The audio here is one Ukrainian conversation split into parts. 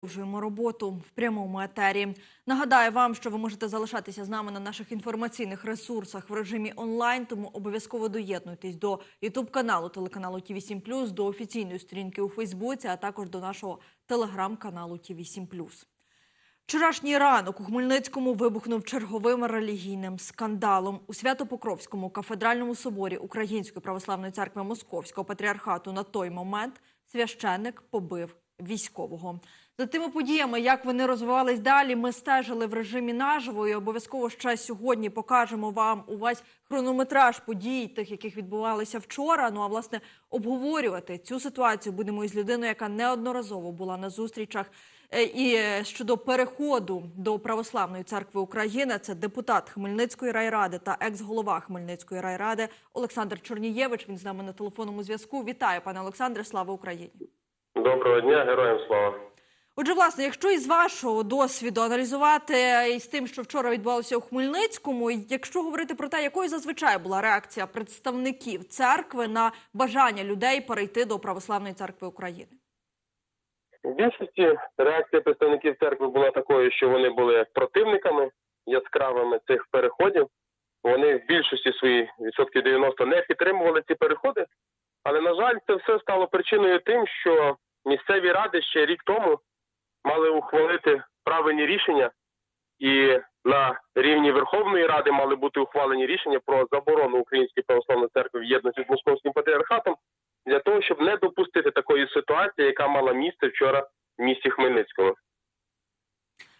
Продовжуємо роботу в прямому етері. Нагадаю вам, що ви можете залишатися з нами на наших інформаційних ресурсах в режимі онлайн. Тому обов'язково доєднуйтесь до Ютуб каналу телеканалу Ті 7 до офіційної сторінки у Фейсбуці, а також до нашого телеграм-каналу Ті 7 Вчорашній ранок у Хмельницькому вибухнув черговим релігійним скандалом. У Свято-Покровському кафедральному соборі Української православної церкви Московського патріархату на той момент священник побив військового. За тими подіями, як вони розвивались далі, ми стежили в режимі наживо і обов'язково ще сьогодні покажемо вам увесь хронометраж подій, тих, яких відбувалися вчора. Ну а власне обговорювати цю ситуацію будемо із людиною, яка неодноразово була на зустрічах. Е, І е, щодо переходу до православної церкви України, це депутат Хмельницької райради та екс-голова Хмельницької райради Олександр Чорнієвич. Він з нами на телефонному зв'язку. Вітаю, пане Олександре. Слава Україні! Доброго дня, героям слава. Отже, власне, якщо із вашого досвіду аналізувати із тим, що вчора відбувалося у Хмельницькому, якщо говорити про те, якою зазвичай була реакція представників церкви на бажання людей перейти до православної церкви України? В більшості реакція представників церкви була такою, що вони були противниками яскравими цих переходів. Вони в більшості свої відсотків 90 не підтримували ці переходи. Але на жаль, це все стало причиною тим, що місцеві ради ще рік тому мали ухвалити правильні рішення, і на рівні Верховної Ради мали бути ухвалені рішення про заборону Української православної церкви в єдності з московським патріархатом для того, щоб не допустити такої ситуації, яка мала місце вчора в місті Хмельницькому.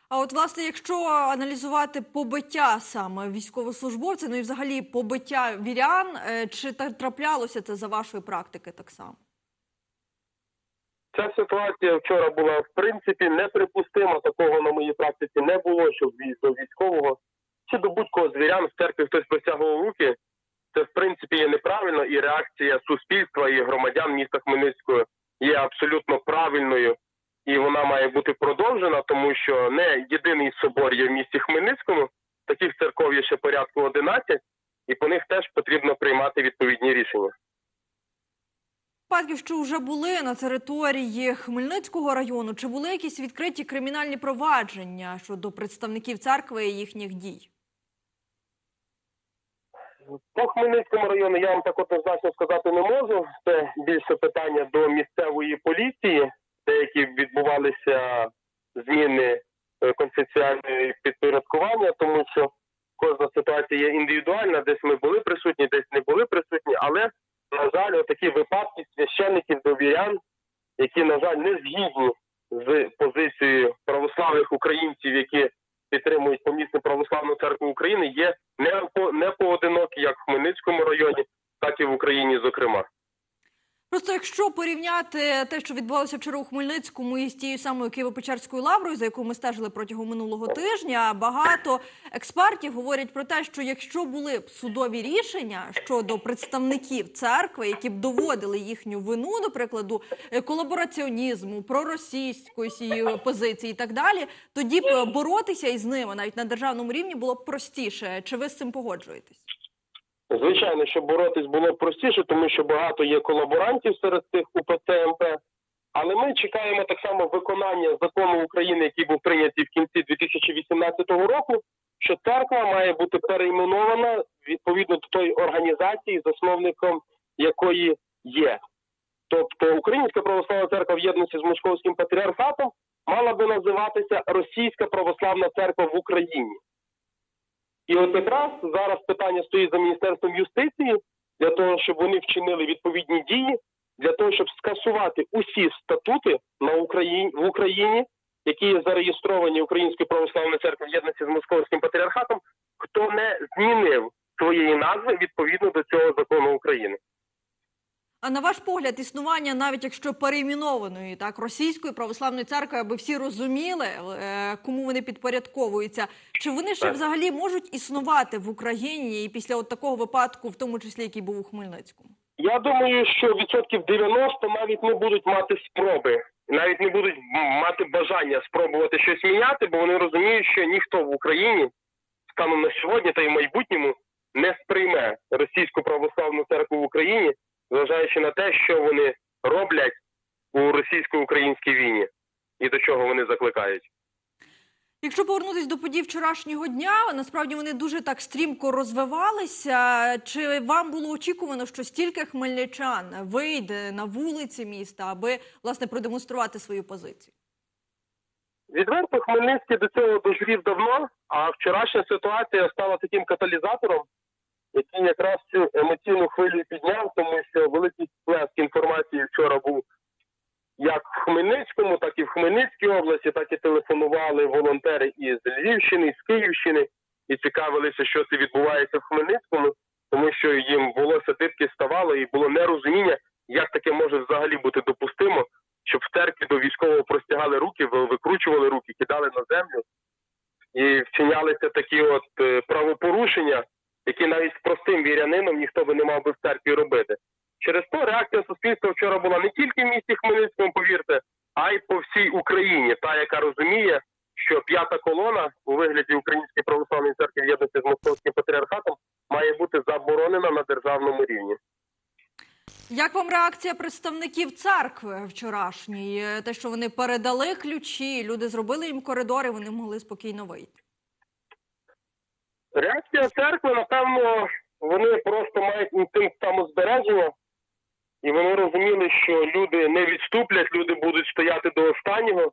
А от, власне, якщо аналізувати побиття саме військовослужбовця, ну і взагалі побиття вірян, е, чи траплялося це за вашої практики так само? Ця ситуація вчора була в принципі неприпустима. Такого на моїй практиці не було, щоб до військового чи до будь-кого з вірян в церкві хтось простягував руки. Це в принципі є неправильно, і реакція суспільства і громадян міста Хмельницького є абсолютно правильною, і вона має бути продовжена, тому що не єдиний собор є в місті Хмельницькому. Таких церков є ще порядку 11, і по них теж потрібно приймати відповідні рішення. Випадків, що вже були на території Хмельницького району, чи були якісь відкриті кримінальні провадження щодо представників церкви і їхніх дій? По Хмельницькому району я вам так однозначно сказати не можу. Це більше питання до місцевої поліції, деякі відбувалися зміни е, конфесіальної підпорядкування, тому що кожна ситуація є індивідуальна, десь ми були присутні, десь не були присутні. Але, на жаль, отакі випадки священників довірян, які, на жаль, не згідні з позицією православних українців, які підтримують помісну православну церкву України, є не по не поодинокі, як в Хмельницькому районі, так і в Україні, зокрема. Просто якщо порівняти те, що відбувалося вчора у Хмельницькому із тією самою Києво-Печерською лаврою, за яку ми стежили протягом минулого тижня, багато експертів говорять про те, що якщо були б судові рішення щодо представників церкви, які б доводили їхню вину, до прикладу, колабораціонізму, проросійської позиції і так далі, тоді б боротися із ними навіть на державному рівні було б простіше. Чи ви з цим погоджуєтесь? Звичайно, що боротись було простіше, тому що багато є колаборантів серед цих УПЦ МП. Але ми чекаємо так само виконання закону України, який був прийнятий в кінці 2018 року, що церква має бути перейменована відповідно до тої організації, засновником якої є. Тобто Українська православна церква в єдності з Московським патріархатом мала би називатися Російська православна церква в Україні. І от якраз зараз питання стоїть за Міністерством юстиції для того, щоб вони вчинили відповідні дії, для того, щоб скасувати усі статути на Україні в Україні, які зареєстровані Українською православною церквою в єдності з Московським патріархатом, хто не змінив своєї назви відповідно до цього закону України. А на ваш погляд, існування, навіть якщо перейменованої так російської православної церкви, аби всі розуміли, е, кому вони підпорядковуються, чи вони ще Так. взагалі можуть існувати в Україні і після от такого випадку, в тому числі який був у Хмельницькому? Я думаю, що відсотків 90 навіть не будуть мати спроби, навіть не будуть мати бажання спробувати щось міняти, бо вони розуміють, що ніхто в Україні станом на сьогодні та й в майбутньому не сприйме російську православну церкву в Україні, зважаючи на те, що вони роблять у російсько-українській війні. і до чого вони закликають. Якщо повернутися до подій вчорашнього дня, насправді вони дуже так стрімко розвивалися. Чи вам було очікувано, що стільки хмельничан вийде на вулиці міста, аби власне продемонструвати свою позицію? Відверто Хмельницький до цього дожрів давно, а вчорашня ситуація стала таким каталізатором, який якраз цю емоційну хвилю підняв, тому що великий сплеск інформації вчора був як в Хмельницькому, так і в Хмельницькій області, так і телефонували волонтери із Львівщини, з Київщини і цікавилися, що це відбувається в Хмельницькому, тому що їм волосся дибки ставало і було нерозуміння, як таке може взагалі бути допустимо, щоб в церкві до військового простягали руки, викручували руки, кидали на землю і вчинялися такі от е, правопорушення, які навіть простим вірянином ніхто би не мав би в церкві робити. Через то реакція суспільства вчора була не тільки в місті Хмельницькому, повірте, а й по всій Україні, та яка розуміє, що п'ята колона у вигляді Української православної церкви в єдності з московським патріархатом має бути заборонена на державному рівні. Як вам реакція представників церкви вчорашньої? Те, що вони передали ключі, люди зробили їм коридори, вони могли спокійно вийти. Реакція церкви, напевно, вони просто мають інстинкт самозбереження, і вони розуміли, що люди не відступлять, люди будуть стояти до останнього,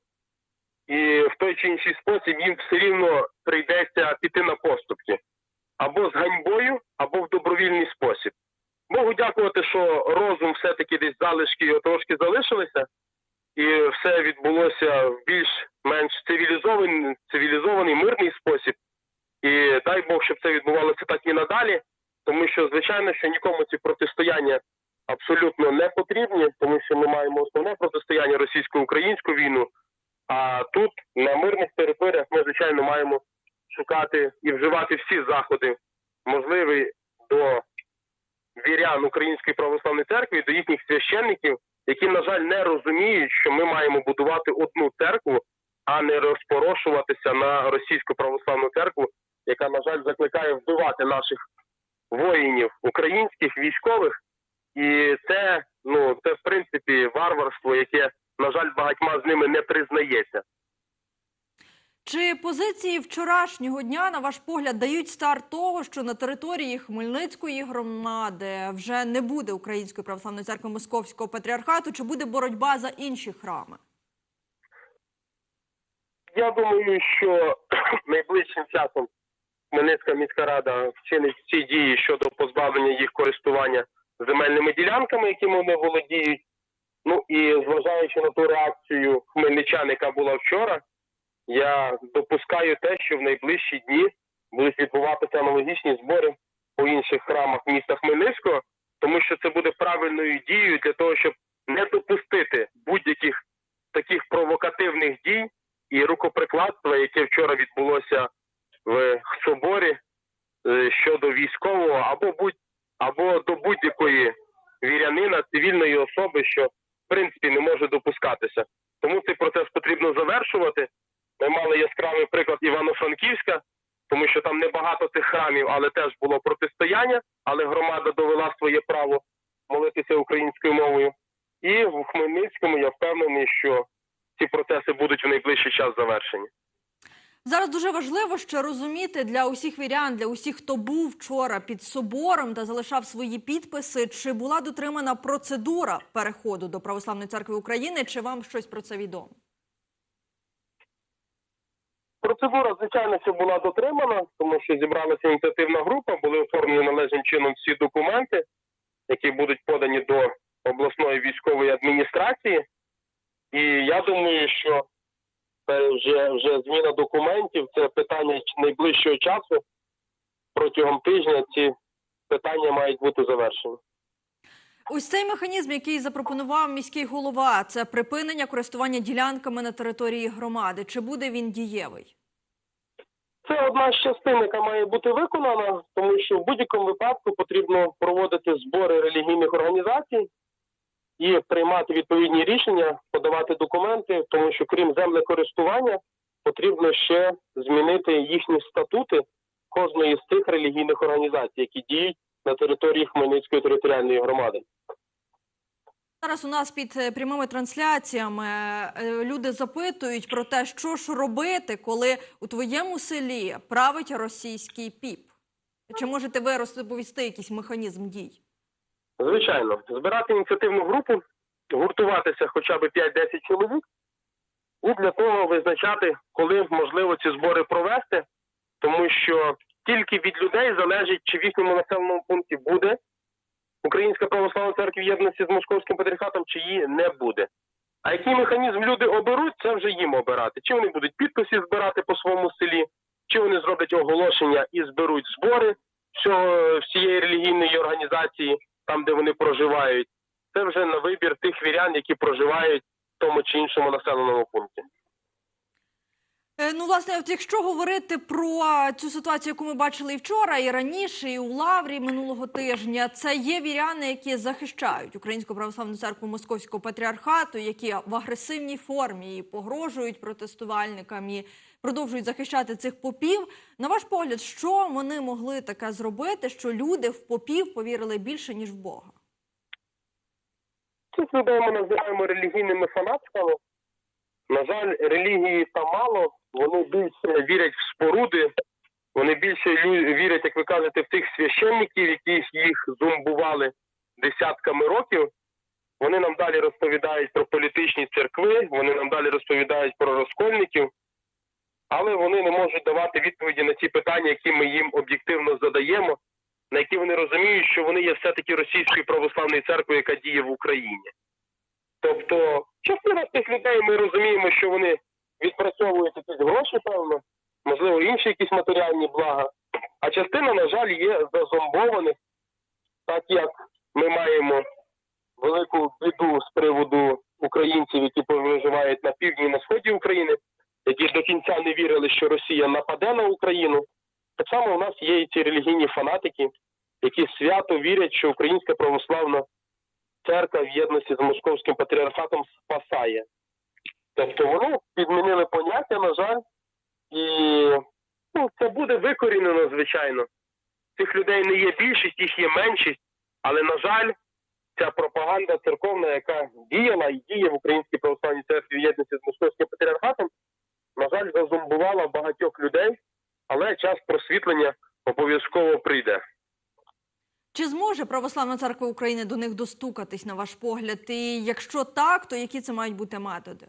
і в той чи інший спосіб їм все рівно прийдеться піти на поступки або з ганьбою, або в добровільний спосіб. Богу дякувати, що розум все-таки десь залишки його трошки залишилися, і все відбулося в більш-менш цивілізований, цивілізований мирний спосіб. Дай Бог, щоб це відбувалося так і надалі, тому що, звичайно, що нікому ці протистояння абсолютно не потрібні, тому що ми маємо основне протистояння російсько-українську війну. А тут, на мирних територіях, ми, звичайно, маємо шукати і вживати всі заходи, можливі до вірян Української православної церкви, до їхніх священників, які, на жаль, не розуміють, що ми маємо будувати одну церкву, а не розпорошуватися на російську православну церкву, яка, на жаль, закликає вбивати наших воїнів, українських військових. І це, ну, це в принципі варварство, яке, на жаль, багатьма з ними не признається. Чи позиції вчорашнього дня, на ваш погляд, дають старт того, що на території Хмельницької громади вже не буде Української православної церкви Московського патріархату, чи буде боротьба за інші храми? Я думаю, що найближчим часом Хмельницька міська рада вчинить всі дії щодо позбавлення їх користування земельними ділянками, якими вони володіють. Ну і зважаючи на ту реакцію хмельничан, яка була вчора, я допускаю те, що в найближчі дні будуть відбуватися аналогічні збори по інших храмах міста Хмельницького, тому що це буде правильною дією для того, щоб не допустити будь-яких таких провокативних дій і рукоприкладства, яке вчора відбулося в соборі е, щодо військового або будь або до будь-якої вірянина, цивільної особи, що в принципі не може допускатися. Тому цей процес потрібно завершувати. Ми мали яскравий приклад Івано-Франківська, тому що там небагато цих храмів, але теж було протистояння, але громада довела своє право молитися українською мовою. І в Хмельницькому я впевнений, що ці процеси будуть в найближчий час завершені. Дуже важливо ще розуміти для усіх вірян, для усіх, хто був вчора під собором та залишав свої підписи, чи була дотримана процедура переходу до Православної церкви України, чи вам щось про це відомо? Процедура, звичайно, що була дотримана, тому що зібралася ініціативна група, були оформлені належним чином всі документи, які будуть подані до обласної військової адміністрації. І я думаю, що це вже, вже зміна документів, це питання найближчого часу. Протягом тижня ці питання мають бути завершені. Ось цей механізм, який запропонував міський голова, це припинення користування ділянками на території громади. Чи буде він дієвий? Це одна з частин, яка має бути виконана, тому що в будь-якому випадку потрібно проводити збори релігійних організацій і приймати відповідні рішення, подавати документи, тому що крім землекористування потрібно ще змінити їхні статути кожної з цих релігійних організацій, які діють на території Хмельницької територіальної громади. Зараз у нас під е, прямими трансляціями е, люди запитують про те, що ж робити, коли у твоєму селі править російський піп. Чи можете ви розповісти якийсь механізм дій? Звичайно, збирати ініціативну групу, гуртуватися хоча б 5-10 чоловік, і для того визначати, коли можливо ці збори провести, тому що тільки від людей залежить, чи в їхньому населеному пункті буде Українська православна церква єдності з московським патріархатом, чи її не буде. А який механізм люди оберуть, це вже їм обирати. Чи вони будуть підписи збирати по своєму селі, чи вони зроблять оголошення і зберуть збори всього, всієї релігійної організації, там, де вони проживають. Це вже на вибір тих вірян, які проживають в тому чи іншому населеному пункті. Е, Ну, власне, от якщо говорити про цю ситуацію, яку ми бачили і вчора, і раніше, і у Лаврі минулого тижня, це є віряни, які захищають Українську православну церкву Московського патріархату, які в агресивній формі і погрожують протестувальникам і продовжують захищати цих попів. На ваш погляд, що вони могли таке зробити, що люди в попів повірили більше ніж в Бога? Цих людей ми називаємо релігійними фанатиками. На жаль, релігії там мало, вони більше вірять в споруди, вони більше вірять, як ви кажете, в тих священників, які їх зумбували десятками років. Вони нам далі розповідають про політичні церкви, вони нам далі розповідають про розкольників, але вони не можуть давати відповіді на ті питання, які ми їм об'єктивно задаємо, на які вони розуміють, що вони є все-таки російською православною церквою, яка діє в Україні. Тобто, частина тих людей ми розуміємо, що вони відпрацьовують якісь гроші, певно, можливо, інші якісь матеріальні блага. А частина, на жаль, є зазомбованих, так як ми маємо велику біду з приводу українців, які проживають на півдні і на сході України, які до кінця не вірили, що Росія нападе на Україну. Так само у нас є і ці релігійні фанатики, які свято вірять, що Українська православна церква в єдності з московським патріархатом спасає. Тобто вони підмінили поняття, на жаль, і ну, це буде викорінено, звичайно. Цих людей не є більшість, їх є меншість, але, на жаль, ця пропаганда церковна, яка діяла і діє в Українській православній церкві в єдності з московським патріархатом, на жаль, зазомбувала багатьох людей, але час просвітлення обов'язково прийде. Чи зможе Православна церква України до них достукатись, на ваш погляд? І якщо так, то які це мають бути методи?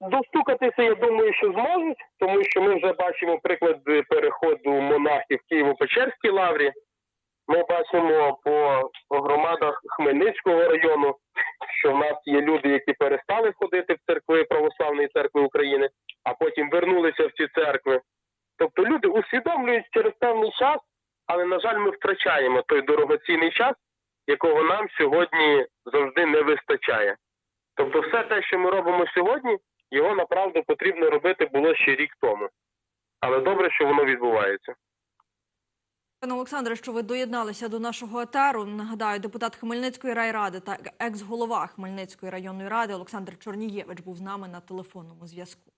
Достукатися, я думаю, що зможуть, тому що ми вже бачимо приклади переходу монахів Києво-Печерській лаврі. Ми бачимо по громадах Хмельницького району, що в нас є люди, які перестали ходити в церкви Православної церкви України, а потім вернулися в ці церкви. Тобто люди усвідомлюють через певний час, але, на жаль, ми втрачаємо той дорогоцінний час, якого нам сьогодні завжди не вистачає. Тобто, все те, що ми робимо сьогодні, його направду потрібно робити було ще рік тому. Але добре, що воно відбувається. Пане Олександре, що ви доєдналися до нашого етеру. Нагадаю, депутат Хмельницької райради та екс-голова Хмельницької районної ради Олександр Чорнієвич був з нами на телефонному зв'язку.